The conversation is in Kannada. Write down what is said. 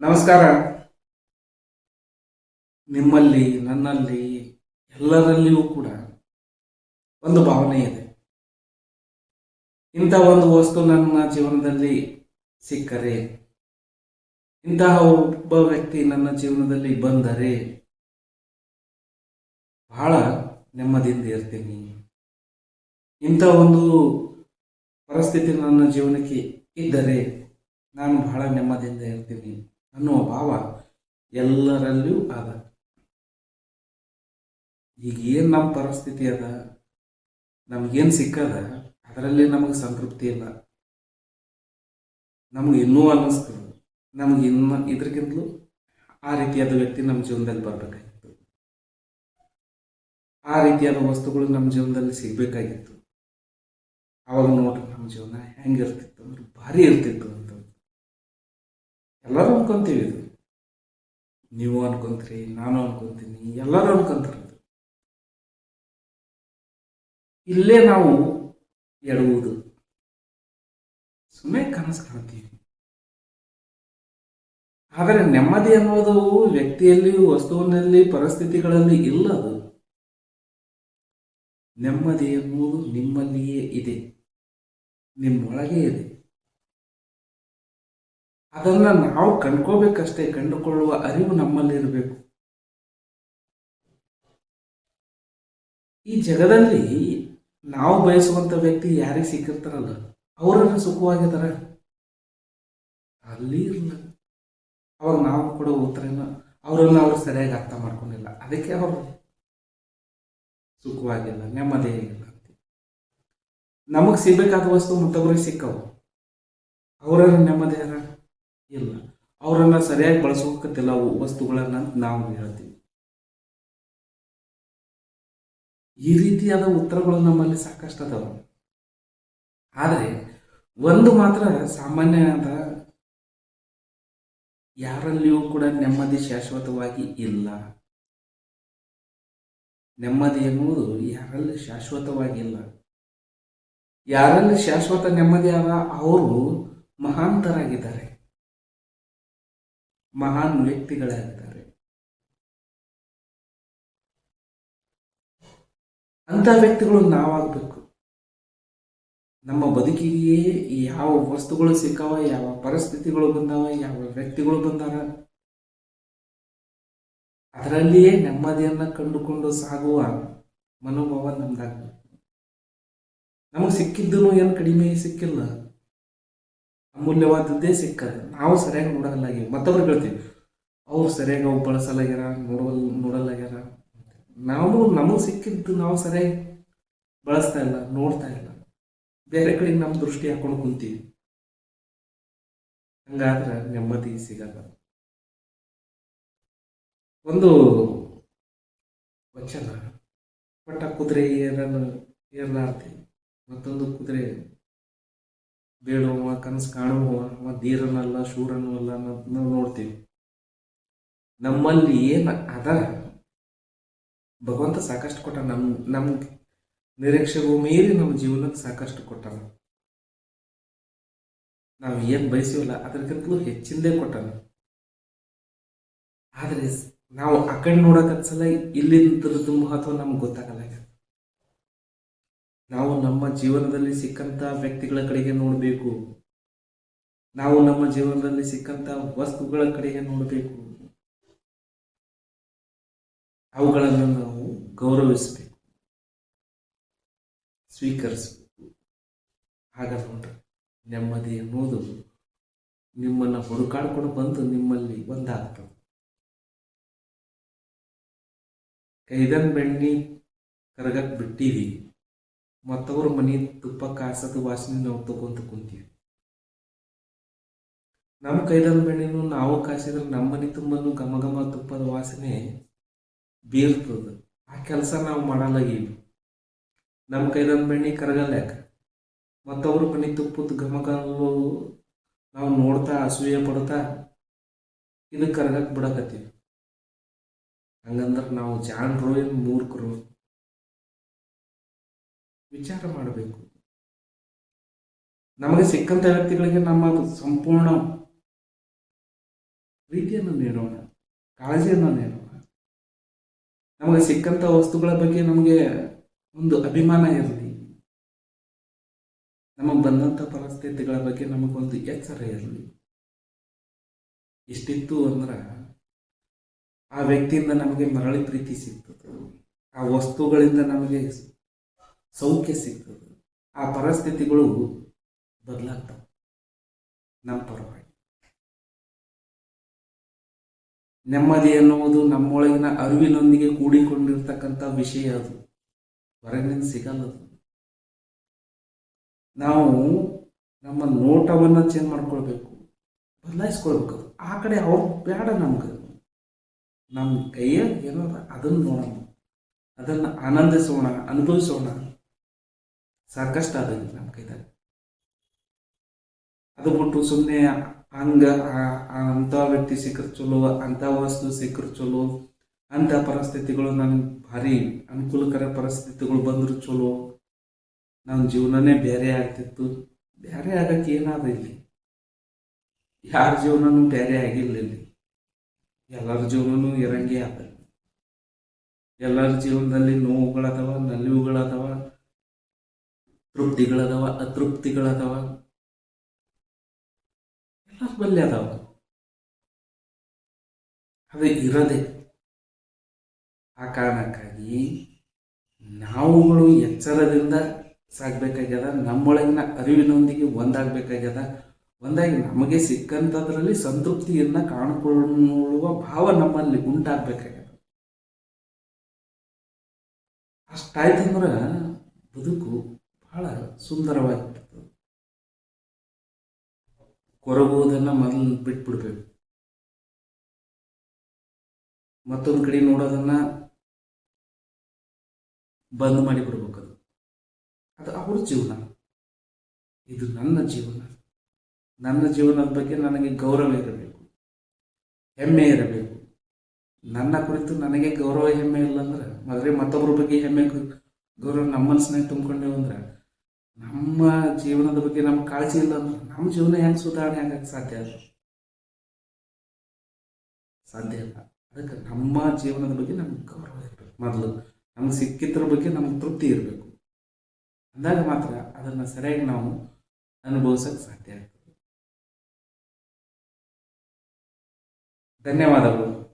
ನಮಸ್ಕಾರ. ನಿಮ್ಮಲ್ಲಿ, ನನ್ನಲ್ಲಿ, ಎಲ್ಲರಲ್ಲಿಯೂ ಕೂಡ ಒಂದು ಭಾವನೆ ಇದೆ. ಇಂಥ ಒಂದು ವಸ್ತು ನನ್ನ ಜೀವನದಲ್ಲಿ ಸಿಕ್ಕರೆ, ಇಂತಹ ಒಬ್ಬ ವ್ಯಕ್ತಿ ನನ್ನ ಜೀವನದಲ್ಲಿ ಬಂದರೆ, ಬಹಳ ನೆಮ್ಮದಿಯಿಂದ ಇರ್ತೀನಿ. ಇಂಥ ಒಂದು ಪರಿಸ್ಥಿತಿ ನನ್ನ ಜೀವನಕ್ಕೆ ಇದ್ದರೆ, ನಾನು ಬಹಳ ನೆಮ್ಮದಿಯಿಂದ ಇರ್ತೀನಿ. ಅನ್ನುವ ಭಾವ ಎಲ್ಲರಲ್ಲಿಯೂ ಅದ. ಈಗ ಏನು ನಮ್ಮ ಪರಿಸ್ಥಿತಿ ಅದ? ನಮ್ಗೇನು ಸಿಕ್ಕದ? ಅದರಲ್ಲಿ ನಮಗೆ ಸಂತೃಪ್ತಿ ಇಲ್ಲ. ನಮ್ಗೆ ಇನ್ನೂ ಅನ್ನಿಸ್ತದೆ ನಮ್ಗೆ ಇನ್ನು ಇದ್ರಕ್ಕಿಂತಲೂ ಆ ರೀತಿಯಾದ ವ್ಯಕ್ತಿ ನಮ್ಮ ಜೀವನದಲ್ಲಿ ಬರಬೇಕಾಗಿತ್ತು. ಆ ರೀತಿಯಾದ ವಸ್ತುಗಳು ನಮ್ಮ ಜೀವನದಲ್ಲಿ ಸಿಗಬೇಕಾಗಿತ್ತು. ಅವಾಗ ನೋಡ್ರಿ ನಮ್ಮ ಜೀವನ ಹೆಂಗಿರ್ತಿತ್ತು ಅಂದ್ರೆ ಭಾರಿ ಇರ್ತಿತ್ತು. ಎಲ್ಲರೂ ಅನ್ಕೊಂತೀವಿ ಇದು. ನೀವು ಅನ್ಕೊಂತೀರಿ, ನಾನು ಅನ್ಕೊಂತೀನಿ, ಎಲ್ಲರೂ ಅನ್ಕೊಂತಾರೆ. ಇಲ್ಲೇ ನಾವು ಎಡುವುದು ಸುಮ್ಮನೆ ಕನಸು ಕಾಣ್ತೀವಿ. ಆದರೆ ನೆಮ್ಮದಿ ಅನ್ನೋದು ವ್ಯಕ್ತಿಯಲ್ಲಿ, ವಸ್ತುವಿನಲ್ಲಿ, ಪರಿಸ್ಥಿತಿಗಳಲ್ಲಿ ಇಲ್ಲ ಅದು. ನೆಮ್ಮದಿ ಅನ್ನೋದು ನಿಮ್ಮಲ್ಲಿಯೇ ಇದೆ. ನಿಮ್ಮೊಳಗೆ ಇದೆ. ಅದನ್ನ ನಾವು ಕಂಡ್ಕೋಬೇಕಷ್ಟೇ, ಕಂಡುಕೊಳ್ಳುವ ಅರಿವು ನಮ್ಮಲ್ಲಿ ಇರಬೇಕು ಈ ಜಗದಲ್ಲಿ ನಾವು ಬಯಸುವಂಥ ವ್ಯಕ್ತಿ ಯಾರಿಗೆ ಸಿಕ್ಕಿರ್ತಾರಲ್ಲ, ಅವರನ್ನು ಸುಖವಾಗಿದ್ದಾರೆ? ಅಲ್ಲಿ ಇರಲ್ಲ ಅವ್ರು ನಾವು ಕೊಡೋ ಉತ್ತರನ ಅವರನ್ನು ಅವರು ಸರಿಯಾಗಿ ಅರ್ಥ ಮಾಡ್ಕೊಂಡಿಲ್ಲ. ಅದಕ್ಕೆ ಅವರು ಸುಖವಾಗಿಲ್ಲ ನೆಮ್ಮದಿಯಾಗಿಲ್ಲ ಅಂತ. ನಮಗೆ ಸಿಗಬೇಕಾದ ವಸ್ತು ಮತ್ತೊಬ್ಬರಿಗೆ ಸಿಕ್ಕವು? ಅವರನ್ನು ನೆಮ್ಮದಿ ಇಲ್ಲ ಸರಿಯಾಗಿ ಬಳಸೋಕತ್ತಿಲ್ಲ ವಸ್ತುಗಳನ್ನ ನಾವು ಹೇಳ್ತೀವಿ. ಈ ರೀತಿಯಾದ ಉತ್ತರಗಳು ನಮ್ಮಲ್ಲಿ ಸಾಕಷ್ಟು ಅದಾವ. ಆದರೆ, ಒಂದು ಮಾತ್ರ ಸಾಮಾನ್ಯ ಅಂತ ಯಾರಲ್ಲಿಯೂ ಕೂಡ ನೆಮ್ಮದಿ ಶಾಶ್ವತವಾಗಿ ಇಲ್ಲ. ನೆಮ್ಮದಿ ಎನ್ನುವುದು ಯಾರಲ್ಲಿ ಶಾಶ್ವತವಾಗಿ ಇಲ್ಲ. ಯಾರಲ್ಲಿ ಶಾಶ್ವತ ನೆಮ್ಮದಿ ಆದ ಅವರು ಮಹಾಂತರಾಗಿದ್ದಾರೆ. ಮಹಾನ್ ವ್ಯಕ್ತಿಗಳಾಗಿದ್ದಾರೆ. ಅಂತ ವ್ಯಕ್ತಿಗಳು ನಾವಾಗಬೇಕು. ನಮ್ಮ ಬದುಕಿಗೆ ಯಾವ ವಸ್ತುಗಳು ಸಿಕ್ಕಾವ, ಯಾವ ಪರಿಸ್ಥಿತಿಗಳು ಬಂದಾವ, ಯಾವ ವ್ಯಕ್ತಿಗಳು ಬಂದಾರ. ಅದರಲ್ಲಿಯೇ ನೆಮ್ಮದಿಯನ್ನು ಕಂಡುಕೊಂಡು ಸಾಗುವ ಮನೋಭಾವ ನಮ್ದಾಗಬೇಕು. ನಮಗೆ ಸಿಕ್ಕಿದ್ದು ಏನು ಕಡಿಮೆ ಸಿಕ್ಕಿಲ್ಲ. ಅಮೂಲ್ಯವಾದದ್ದೇ ಸಿಕ್ಕದೆ ನಾವು ಸರಿಯಾಗಿ ನೋಡಲಾಗಿ ಮತ್ತೊಬ್ರು ಹೇಳ್ತೀವಿ ಅವ್ರು ಸರಿಯಾಗಿ ಅವು ಬಳಸಲಾಗ್ಯಾರ ನೋಡಲ್ ನೋಡಲಾಗ್ಯಾರ? ನಾವು ನಮಗೆ ಸಿಕ್ಕಿದ್ದು ನಾವು ಸರಿಯಾಗಿ ಬಳಸ್ತಾ ಇಲ್ಲ, ನೋಡ್ತಾ ಇಲ್ಲ. ಬೇರೆ ಕಡೆಗೆ ನಮ್ಮ ದೃಷ್ಟಿ ಹಾಕೊಂಡು ಕುಂತೀವಿ. ಹಂಗಾದ್ರೆ ನೆಮ್ಮದಿ ಸಿಗಲ್ಲ. ಒಂದು ವಚನ. ಪಟ್ಟ ಕುದುರೆ ಏರನ್ನು ಏರ್ಲಾರ್ತಿ ಮತ್ತೊಂದು ಕುದುರೆ ಬೇಡುವ, ಕನಸು ಕಾಣುವ ಅವ ಧೀರನಲ್ಲ ಶೂರನೂ ಅಲ್ಲ ನಾವು ನೋಡ್ತೀವಿ. ನಮ್ಮಲ್ಲಿ ಏನು ಅದ? ಭಗವಂತ ಸಾಕಷ್ಟು ಕೊಟ್ಟ ನಮ್ ನಮ್ಗೆ ನಿರೀಕ್ಷೆಗೂ ಮೀರಿ ನಮ್ಮ ಜೀವನಕ್ಕೆ ಸಾಕಷ್ಟು ಕೊಟ್ಟಾನ. ನಾವು ಏನು ಬಯಸಿವಲ್ಲ ಅದಕ್ಕಿಂತಲೂ ಹೆಚ್ಚಿಂದೇ ಕೊಟ್ಟಾನ. ಆದರೆ ನಾವು ಆ ಕಡೆ ನೋಡೋಕತ್ಸಲ ತುಂಬ ಅಥವಾ ನಮ್ಗೆ ಗೊತ್ತಾಗಲ್ಲ. ನಾವು ನಮ್ಮ ಜೀವನದಲ್ಲಿ ಸಿಕ್ಕಂತ ವ್ಯಕ್ತಿಗಳ ಕಡೆಗೆ ನೋಡಬೇಕು. ನಾವು ನಮ್ಮ ಜೀವನದಲ್ಲಿ ಸಿಕ್ಕಂತ ವಸ್ತುಗಳ ಕಡೆಗೆ ನೋಡಬೇಕು. ಅವುಗಳನ್ನು ನಾವು ಗೌರವಿಸಬೇಕು. ಸ್ವೀಕರಿಸಬೇಕು. ಆಗ ನೋಡ್ರಿ, ನೆಮ್ಮದಿ ಅನ್ನೋದು ನಿಮ್ಮನ್ನು ಹುಡುಕಾಡ್ಕೊಂಡು ಬಂದು ನಿಮ್ಮಲ್ಲಿ ಒಂದಾಗ್ತದೆ. ಕೈದನ್ ಬೆಣ್ಣಿ ಕರಗಕ್ ಬಿಟ್ಟಿವಿ ಮತ್ತವ್ರ ಮನೆ ತುಪ್ಪ ಕಾಸದ ವಾಸನೆ ನಾವು ತಗೊಂತ ಕುಂತೀವಿ. ನಮ್ಮ ಕೈದನ್ ಬೆಣ್ಣೆನು ನಾವು ಕಾಸಿದ್ರೆ ನಮ್ಮ ಮನೆ ತುಂಬನು ಘಮ ಘಮ ತುಪ್ಪದ ವಾಸನೆ ಬೀರ್ತದ. ಆ ಕೆಲಸ ನಾವು ಮಾಡಲಾಗೀವಿ ನಮ್ಮ ಕೈದನ್ ಬೆಣ್ಣೆ ಕರಗಲ್ಲ ಯಾಕೆ ಮತ್ತವ್ರ ಮನೆ ತುಪ್ಪದ ಘಮಗಲ್ಲು ನಾವು ನೋಡ್ತಾ ಅಸೂಯೆ ಪಡ್ತಾ ಇದಕ್ಕೆ ಕರಗಕ್ಕೆ ಬಿಡಕತ್ತೀವಿ. ಹಂಗಂದ್ರೆ ನಾವು ಜಾಣರು ಏನು ಮೂರ್ಖರು. ವಿಚಾರ ಮಾಡಬೇಕು. ನಮಗೆ ಸಿಕ್ಕಂತ ವ್ಯಕ್ತಿಗಳಿಗೆ ನಮ್ಮ ಸಂಪೂರ್ಣ ಪ್ರೀತಿಯನ್ನು ನೀಡೋಣ, ಕಾಳಜಿಯನ್ನು ನೀಡೋಣ. ನಮಗೆ ಸಿಕ್ಕಂಥ ವಸ್ತುಗಳ ಬಗ್ಗೆ ನಮಗೆ ಒಂದು ಅಭಿಮಾನ ಇರಲಿ. ನಮಗೆ ಬಂದಂಥ ಪರಿಸ್ಥಿತಿಗಳ ಬಗ್ಗೆ ನಮಗೊಂದು ಎಚ್ಚರ ಇರಲಿ. ಇಷ್ಟಿತ್ತು ಅಂದ್ರೆ ಆ ವ್ಯಕ್ತಿಯಿಂದ ನಮಗೆ ಮರಳಿ ಪ್ರೀತಿ ಸಿಗ್ತದೆ. ಆ ವಸ್ತುಗಳಿಂದ ನಮಗೆ ಸೌಖ್ಯ ಸಿಗ್ತದೆ. ಆ ಪರಿಸ್ಥಿತಿಗಳು ಬದಲಾಗ್ತವೆ. ನಮ್ಮ ಪರವಾಗಿ. ನೆಮ್ಮದಿ ಎನ್ನುವುದು ನಮ್ಮೊಳಗಿನ ಅರಿವಿನೊಂದಿಗೆ ಕೂಡಿಕೊಂಡಿರ್ತಕ್ಕಂಥ ವಿಷಯ ಅದು. ಹೊರಗಿನಿಂದ ಸಿಗಲ್ಲ ಅದು. ನಾವು ನಮ್ಮ ನೋಟವನ್ನು ಚೇಂಜ್ ಮಾಡ್ಕೊಳ್ಬೇಕು. ಬದಲಾಯಿಸ್ಕೊಳ್ಬೇಕು. ಆ ಕಡೆ ಅವ್ರು ಬೇಡ ನಮ್ಗೆ. ನಮ್ಮ ಕೈಯಲ್ಲಿ ಏನೋ ಅದ, ಅದನ್ನು ನೋಡೋಣ. ಅದನ್ನು ಆನಂದಿಸೋಣ ಅನುಭವಿಸೋಣ. ಸಾಕಷ್ಟು ಅದ ನಮ್ಮ ಕೈದಾಗ ಅದು ಬಿಟ್ಟು ಸುಮ್ಮನೆ ಹಂಗ ಅಂಥ ವ್ಯಕ್ತಿ ಸಿಕ್ಕರೆ ಚಲೋ ಅಂಥ ವಸ್ತು ಸಿಕ್ಕರೆ ಚಲೋ ಅಂಥ ಪರಿಸ್ಥಿತಿಗಳು ನನಗೆ ಭಾರಿ ಅನುಕೂಲಕರ ಪರಿಸ್ಥಿತಿಗಳು ಬಂದ್ರು ಚಲೋ. ನಮ್ಮ ಜೀವನನೇ ಬೇರೆ ಆಗ್ತಿತ್ತು. ಬೇರೆ ಆಗಕ್ಕೆ ಏನಾದ ಇಲ್ಲಿ? ಯಾರ ಜೀವನನೂ ಬೇರೆ ಆಗಿಲ್ಲ ಇಲ್ಲಿ. ಎಲ್ಲರ ಜೀವನನೂ ಇರಂಗೆ ಆದ ಎಲ್ಲರ ಜೀವನದಲ್ಲಿ ನೋವುಗಳದವ, ನಲಿವುಗಳದವ ತೃಪ್ತಿಗಳದವ, ಅತೃಪ್ತಿಗಳದವ. ಎಲ್ಲ ಬಲ್ಯ ಅದಾವ. ಅದು ಇರದೆ ಆ ಕಾರಣಕ್ಕಾಗಿ ನಾವುಗಳು ಎಚ್ಚರದಿಂದ ಸಾಗಬೇಕಾಗ್ಯದ ನಮ್ಮೊಳಗಿನ ಅರಿವಿನೊಂದಿಗೆ ಒಂದಾಗಬೇಕಾಗ್ಯದ. ಒಂದಾಗಿ ನಮಗೆ ಸಿಕ್ಕಂಥದ್ರಲ್ಲಿ ಸಂತೃಪ್ತಿಯನ್ನು ಕಾಣಿಕೊಳ್ಳುವ ಭಾವ ನಮ್ಮಲ್ಲಿ ಉಂಟಾಗಬೇಕಾಗ್ಯದ. ಅಷ್ಟಾಯ್ತಂದ್ರೆ ಬದುಕು ಸುಂದರವಾಗಿರ್ತದೆ ಕೊರಗುವುದನ್ನು ಮೊದಲು ಬಿಟ್ಬಿಡ್ಬೇಕು. ಮತ್ತೊಂದು ಕಡೆ ನೋಡೋದನ್ನ ಬಂದ್ ಮಾಡಿ ಬಿಡ್ಬೇಕು ಅದು ಅದು ಅವ್ರ ಜೀವನ. ಇದು ನನ್ನ ಜೀವನ. ನನ್ನ ಜೀವನದ ಬಗ್ಗೆ ನನಗೆ ಗೌರವ ಇರಬೇಕು. ಹೆಮ್ಮೆ ಇರಬೇಕು. ನನ್ನ ಕುರಿತು ನನಗೆ ಗೌರವ ಹೆಮ್ಮೆ ಇಲ್ಲ ಅಂದ್ರೆ ಮತ್ತೊಬ್ಬರ ಬಗ್ಗೆ ಹೆಮ್ಮೆ ಗೌರವ ನಮ್ಮ ಮನಸ್ಸಿನಾಗ ತುಂಬ್ಕೊಂಡೇವು ಅಂದ್ರೆ ನಮ್ಮ ಜೀವನದ ಬಗ್ಗೆ ನಮ್ಗೆ ಕಾಳಜಿ ಇಲ್ಲ ಅಂದ್ರೆ ನಮ್ಮ ಜೀವನ ಹೆಂಗೆ ಸುಧಾರಣೆ ಆಗಕ್ಕೆ ಸಾಧ್ಯ ಸಾಧ್ಯ ಇಲ್ಲ. ಅದಕ್ಕೆ ನಮ್ಮ ಜೀವನದ ಬಗ್ಗೆ ನಮ್ಗೆ ಗೌರವ ಇರಬೇಕು. ಮೊದಲು ನಮ್ಗೆ ಸಿಕ್ಕಿದ್ರ ಬಗ್ಗೆ ನಮ್ಗೆ ತೃಪ್ತಿ ಇರಬೇಕು. ಅಂದಾಗ ಮಾತ್ರ ಅದನ್ನು ಸರಿಯಾಗಿ ನಾವು ಅನುಭವಿಸಕ್ಕೆ ಸಾಧ್ಯ ಆಗ್ತದೆ. ಧನ್ಯವಾದಗಳು.